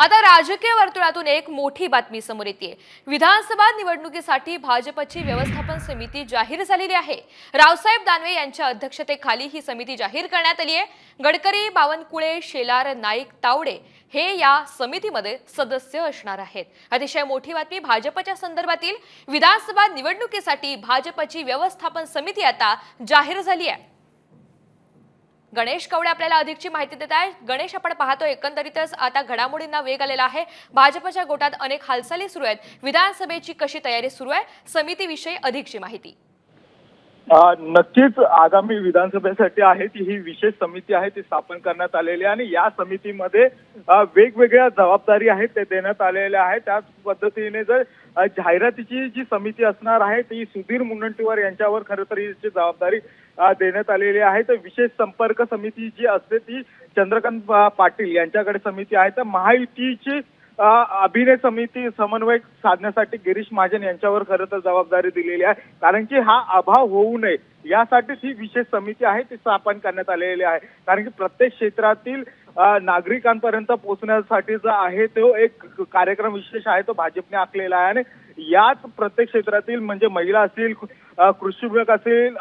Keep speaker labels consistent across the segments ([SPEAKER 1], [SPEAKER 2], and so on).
[SPEAKER 1] आता राजकीय वर्तुळातून एक मोठी बातमी समोर येते. विधानसभा निवडणुकीसाठी भाजपची व्यवस्थापन समिती जाहीर झालेली आहे. रावसाहेब दानवे यांच्या अध्यक्षतेखाली ही समिती जाहीर करण्यात आली आहे. गडकरी बावनकुळे शेलार नाईक तावडे हे या समितीमध्ये सदस्य असणार आहेत. अतिशय मोठी बातमी भाजपच्या संदर्भातील विधानसभा निवडणुकीसाठी भाजपची व्यवस्थापन समिती आता जाहीर झाली आहे. गणेश कवडे आपल्याला अधिकची माहिती देत आहे गणेश आपण पाहतो एकंदरीतच आता घडामोडींना वेग आलेला आहे. भाजपच्या गोटात अनेक हालचाली सुरू आहेत. विधानसभेची कशी तयारी सुरू आहे? समितीविषयी अधिकची माहिती.
[SPEAKER 2] नक्कीच आगामी विधानसभेसाठी आहे ती ही विशेष समिती आहे ती स्थापन करण्यात आलेली आहे. आणि या समितीमध्ये वेगवेगळ्या जबाबदारी आहेत ते देण्यात आलेल्या आहेत. त्याच पद्धतीने जर जाहिरातीची जी समिती असणार आहे ती सुधीर मुनगंटीवार यांच्यावर खरं तर हिची जबाबदारी देण्यात आलेली आहे. तर विशेष संपर्क समिती जी असते ती चंद्रकांत पाटील यांच्याकडे समिती आहे. तर महायुतीची अभिनय समिती समन्वय साधण्यासाठी गिरीश महाजन यांच्यावर खरं तर जबाबदारी दिलेली आहे. कारण की हा अभाव होऊ नये. यासाठीच ही विशेष समिती आहे ती स्थापन करण्यात आलेली आहे. कारण की प्रत्येक क्षेत्रातील नागरिकांपर्यंत पोहोचण्यासाठी जो आहे तो एक कार्यक्रम विशेष आहे तो भाजपने आखलेला आहे. आणि याच प्रत्येक क्षेत्रातील म्हणजे महिला असतील कृषी विभाग असेल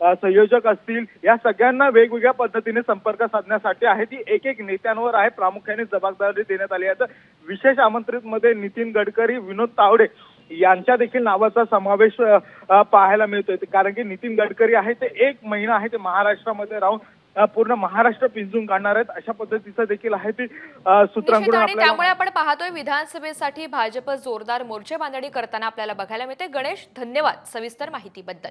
[SPEAKER 2] संयोजक असतील. या सगळ्यांना वेगवेगळ्या पद्धतीने संपर्क साधण्यासाठी आहे ती एक एक नेत्यांवर आहे. प्रामुख्याने जबाबदारी देण्यात आली आहे. तर विशेष आमंत्रित मध्ये नितीन गडकरी विनोद तावडे यांच्या देखील नावाचा समावेश पाहायला मिळतोय. कारण की नितीन गडकरी आहे ते एक महिना आहे ते महाराष्ट्रामध्ये राहून पूर्ण महाराष्ट्र पिंजून काढणार आहेत. अशा पद्धतीचं देखील आहे ती सूत्रांकडून
[SPEAKER 1] त्यामुळे आपण पाहतोय विधानसभेसाठी भाजप जोरदार मोर्चे बांधणी करताना आपल्याला बघायला मिळते. गणेश धन्यवाद सविस्तर माहितीबद्दल.